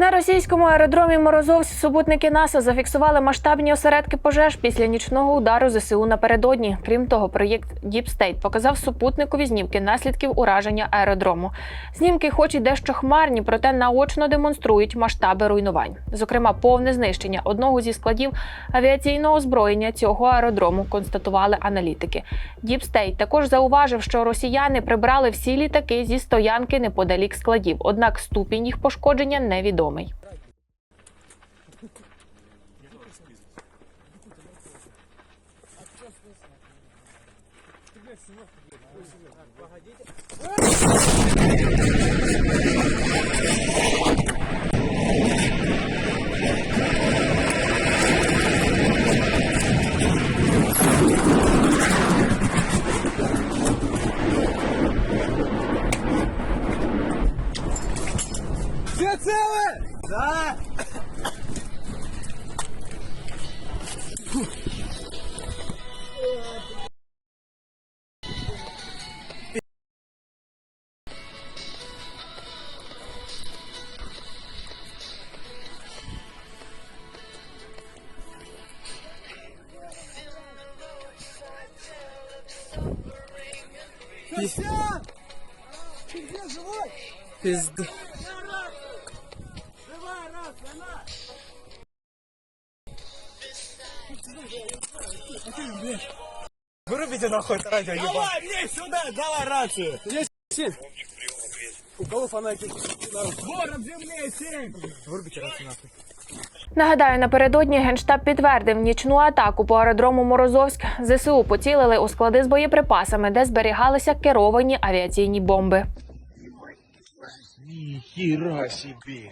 На російському аеродромі Морозовськ супутники НАСА зафіксували масштабні осередки пожеж після нічного удару ЗСУ напередодні. Крім того, проєкт Deep State показав супутникові знімки наслідків ураження аеродрому. Знімки, хоч і дещо хмарні, проте наочно демонструють масштаби руйнувань. Зокрема, повне знищення одного зі складів авіаційного озброєння цього аеродрому констатували аналітики. Deep State також зауважив, що росіяни прибрали всі літаки зі стоянки неподалік складів, однак ступінь їх пошкодження невідомий. Все Да. Все? Ты где живой? Пизда. Давай, раз, она! Вырубите нахуй это радио, ебать. Давай мне сюда, давай рацию! Есть семь! У кого фонарики? Город земле семь! Вырубите рацию нахуй. Нагадаю, напередодні генштаб підтвердив нічну атаку по аеродрому Морозовськ. ЗСУ поцілили у склади з боєприпасами, де зберігалися керовані авіаційні бомби. Нихера себе.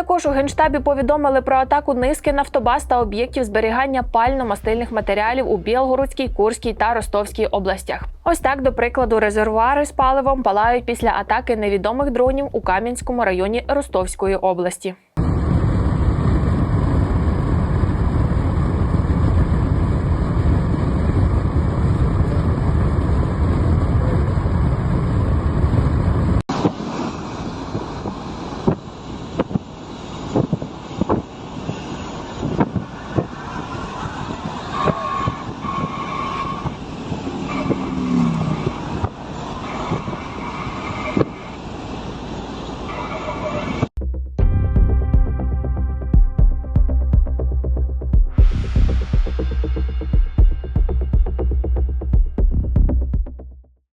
Також у генштабі повідомили про атаку низки нафтобаз та об'єктів зберігання пально-мастильних матеріалів у Білгородській, Курській та Ростовській областях. Ось так, до прикладу, резервуари з паливом палають після атаки невідомих дронів у Кам'янському районі Ростовської області.